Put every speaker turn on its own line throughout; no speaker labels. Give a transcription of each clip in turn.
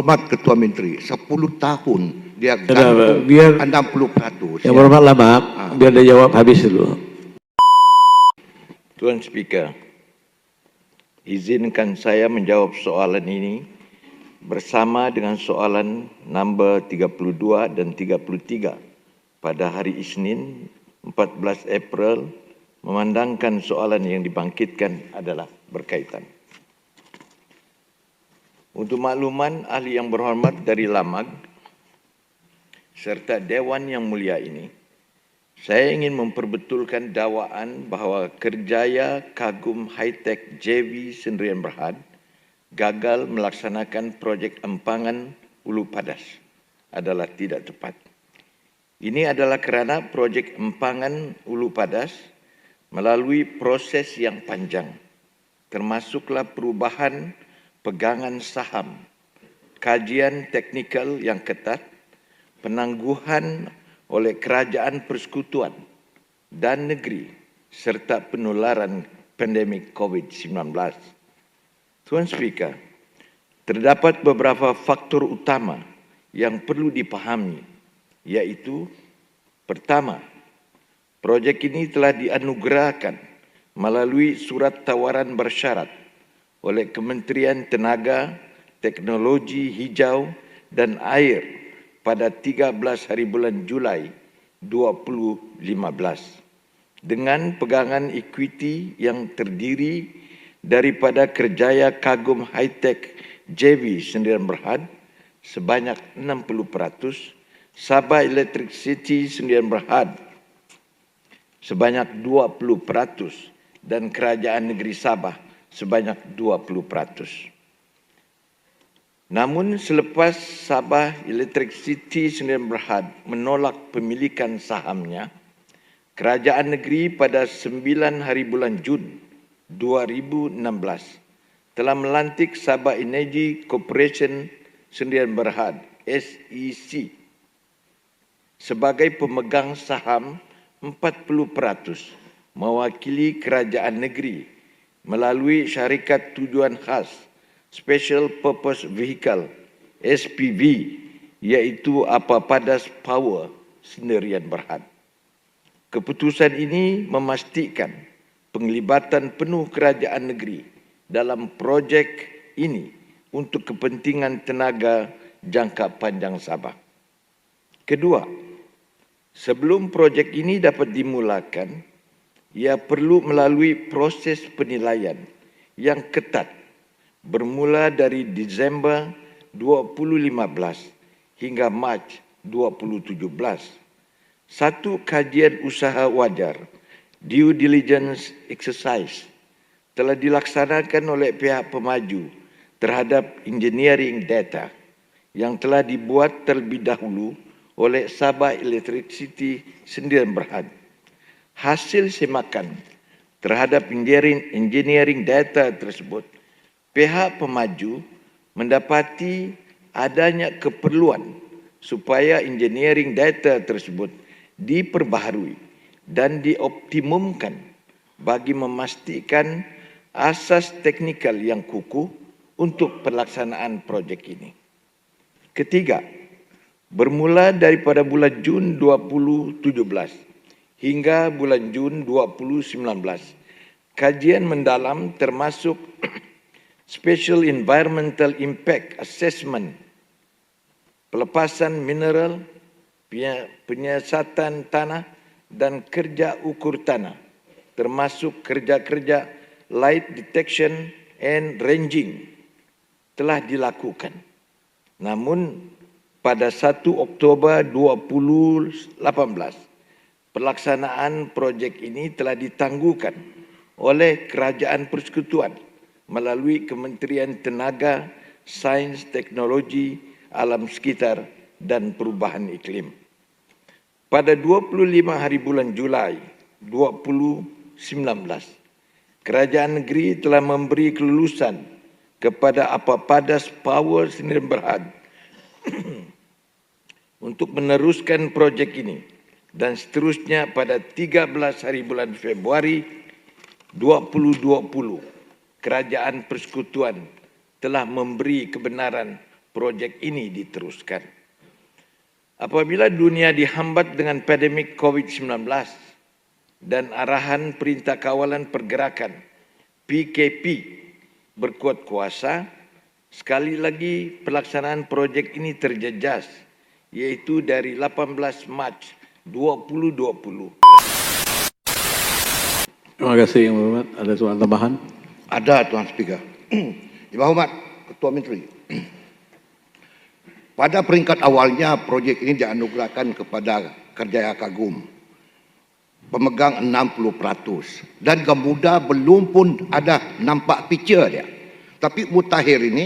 Hormat Ketua Menteri, 10 tahun dia gantung
biar-
60 peratus.
Yang berhormat lama, biar dia jawab habis dulu.
Tuan Speaker, izinkan saya menjawab soalan ini bersama dengan soalan nombor 32 dan 33 pada hari Isnin 14 April memandangkan soalan yang dibangkitkan adalah berkaitan. Untuk makluman ahli yang berhormat dari Lamag serta Dewan Yang Mulia ini, saya ingin memperbetulkan dakwaan bahawa kerjaya kagum high-tech JV Sendirian Berhad gagal melaksanakan projek empangan Ulu Padas adalah tidak tepat. Ini adalah kerana projek empangan Ulu Padas melalui proses yang panjang, termasuklah perubahan pegangan saham, kajian teknikal yang ketat, penangguhan oleh kerajaan persekutuan dan negeri serta penularan pandemik COVID-19. Tuan Speaker, terdapat beberapa faktor utama yang perlu dipahami, iaitu pertama, projek ini telah dianugerahkan melalui surat tawaran bersyarat oleh Kementerian Tenaga, Teknologi Hijau dan Air pada 13 hari bulan Julai 2015 dengan pegangan ekuiti yang terdiri daripada kerjaya kagum high-tech JV Sendirian Berhad sebanyak 60%, Sabah Electric City Sendirian Berhad sebanyak 20% dan Kerajaan Negeri Sabah sebanyak 20%. Namun selepas Sabah Electric City Sendirian Berhad menolak pemilikan sahamnya, Kerajaan Negeri pada 9 hari bulan Jun 2016 telah melantik Sabah Energy Corporation Sendirian Berhad SEC sebagai pemegang saham 40% mewakili kerajaan negeri melalui syarikat tujuan khas Special Purpose Vehicle SPV iaitu Apapadas Power Sendirian Berhad. Keputusan ini memastikan penglibatan penuh kerajaan negeri dalam projek ini untuk kepentingan tenaga jangka panjang Sabah. Kedua, sebelum projek ini dapat dimulakan, ia perlu melalui proses penilaian yang ketat bermula dari Disember 2015 hingga Mac 2017. Satu kajian usaha wajar, due diligence exercise, telah dilaksanakan oleh pihak pemaju terhadap engineering data yang telah dibuat terlebih dahulu oleh Sabah Electricity Sendirian Berhad. Hasil semakan terhadap engineering, engineering data tersebut, pihak pemaju mendapati adanya keperluan supaya engineering data tersebut diperbaharui dan dioptimumkan bagi memastikan asas teknikal yang kukuh untuk pelaksanaan projek ini. Ketiga, bermula daripada bulan Jun 2017 hingga bulan Jun 2019, kajian mendalam termasuk Special Environmental Impact Assessment, pelepasan mineral, penyiasatan tanah dan kerja ukur tanah, termasuk kerja-kerja light detection and ranging telah dilakukan. Namun pada 1 Oktober 2018, pelaksanaan projek ini telah ditangguhkan oleh Kerajaan Persekutuan melalui Kementerian Tenaga, Sains, Teknologi, Alam Sekitar dan Perubahan Iklim. Pada 25 hari bulan Julai 2019, Kerajaan Negeri telah memberi kelulusan kepada Apapadas Power Sdn Berhad untuk meneruskan projek ini dan seterusnya pada 13 hari bulan Februari 2020 Kerajaan Persekutuan telah memberi kebenaran proyek ini diteruskan. Apabila dunia dihambat dengan pandemik COVID-19 dan arahan Perintah Kawalan Pergerakan PKP berkuat kuasa, sekali lagi pelaksanaan proyek ini terjejas, yaitu dari 18 Mac 2020
Terima kasih Yang Berhormat. Ada soal tambahan?
Ada Tuan Speaker. Yang Berhormat Ketua Menteri. Pada peringkat awalnya projek ini dianugerahkan kepada Kerjaya Kagum. Pemegang 60% dan Gamuda belum pun ada nampak picture dia. Tapi mutakhir ini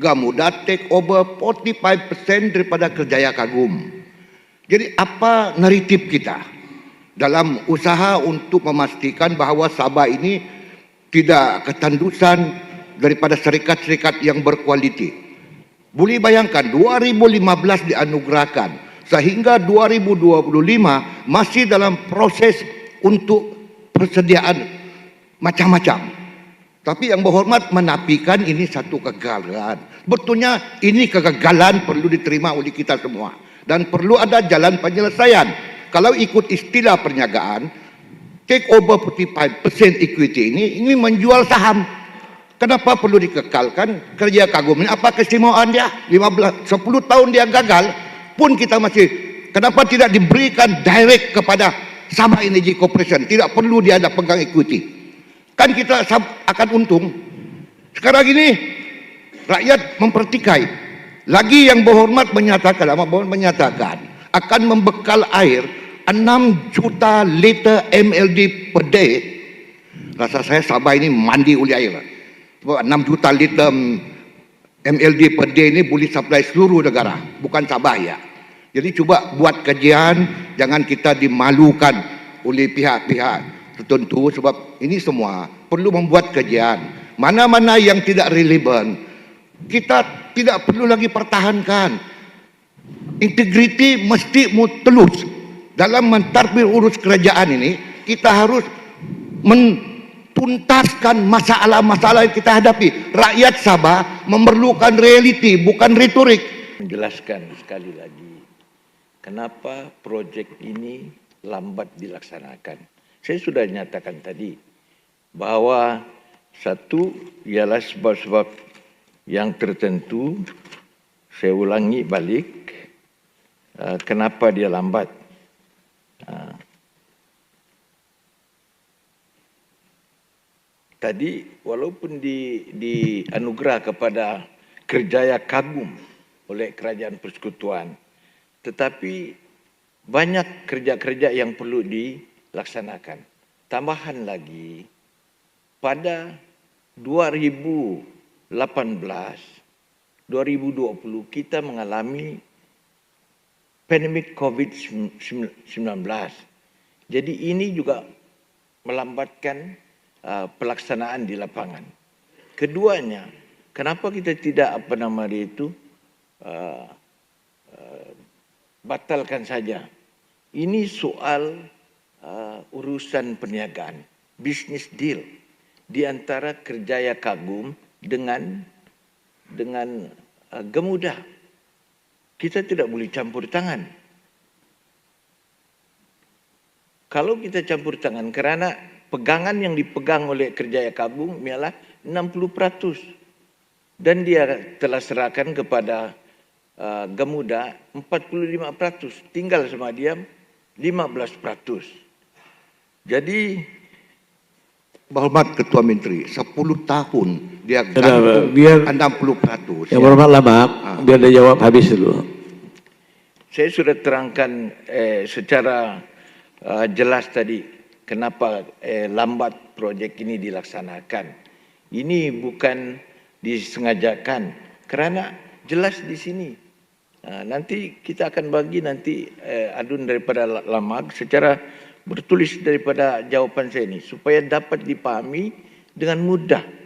Gamuda take over 45% daripada Kerjaya Kagum. Jadi apa naratif kita dalam usaha untuk memastikan bahawa Sabah ini tidak ketandusan daripada syarikat-syarikat yang berkualiti. Boleh bayangkan 2015 dianugerahkan sehingga 2025 masih dalam proses untuk persediaan macam-macam. Tapi yang berhormat menafikan ini satu kegagalan. Betulnya ini kegagalan perlu diterima oleh kita semua dan perlu ada jalan penyelesaian. Kalau ikut istilah perniagaan, take over 45% equity ini ini menjual saham Kenapa perlu dikekalkan kerja kagum ini? Apa keistimewaan dia? 15, 10 tahun dia gagal pun kita masih kenapa tidak diberikan direct kepada Sabah Energy Corporation? Tidak perlu dia ada pegang equity. Kan kita akan untung. Sekarang ini rakyat mempertikai. Lagi yang berhormat menyatakan, berhormat menyatakan akan membekal air 6 juta liter MLD per day. Rasa saya Sabah ini mandi oleh air. Sebab 6 juta liter MLD per day ini boleh supply seluruh negara, bukan Sabah ya. Jadi cuba buat kajian, jangan kita dimalukan oleh pihak-pihak tertentu sebab ini semua perlu membuat kajian. Mana-mana yang tidak relevan, kita tidak perlu lagi pertahankan. Integriti mesti telus. Dalam mentadbir urus kerajaan ini, kita harus men tuntaskan masalah-masalah yang kita hadapi. Rakyat Sabah memerlukan realiti, bukan retorik.
Menjelaskan sekali lagi, kenapa proyek ini lambat dilaksanakan. Saya sudah nyatakan tadi bahwa satu ialah sebab-sebab yang tertentu, saya ulangi balik, uh, kenapa dia lambat. Uh, tadi walaupun di di anugerah kepada kerjaya kagum oleh kerajaan persekutuan tetapi banyak kerja-kerja yang perlu dilaksanakan tambahan lagi pada 2018 2020 kita mengalami pandemik COVID-19 jadi ini juga melambatkan Uh, pelaksanaan di lapangan. Keduanya, kenapa kita tidak apa nama dia itu uh, uh, batalkan saja? Ini soal uh, urusan perniagaan, bisnis deal di antara kerjaya kagum dengan dengan uh, gemudah. Kita tidak boleh campur tangan. Kalau kita campur tangan kerana pegangan yang dipegang oleh Kerjaya Kabung ialah 60% dan dia telah serahkan kepada uh, Gamuda 45%, tinggal sama dia 15%. Jadi
Berhormat Ketua Menteri, 10 tahun dia
biar
60%.
Yang berhormat lama, ha. biar dia jawab habis dulu.
Saya sudah terangkan eh, secara uh, jelas tadi kenapa eh, lambat proyek ini dilaksanakan. Ini bukan disengajakan kerana jelas di sini. Nah, nanti kita akan bagi nanti eh, adun daripada lamag secara bertulis daripada jawapan saya ini supaya dapat dipahami dengan mudah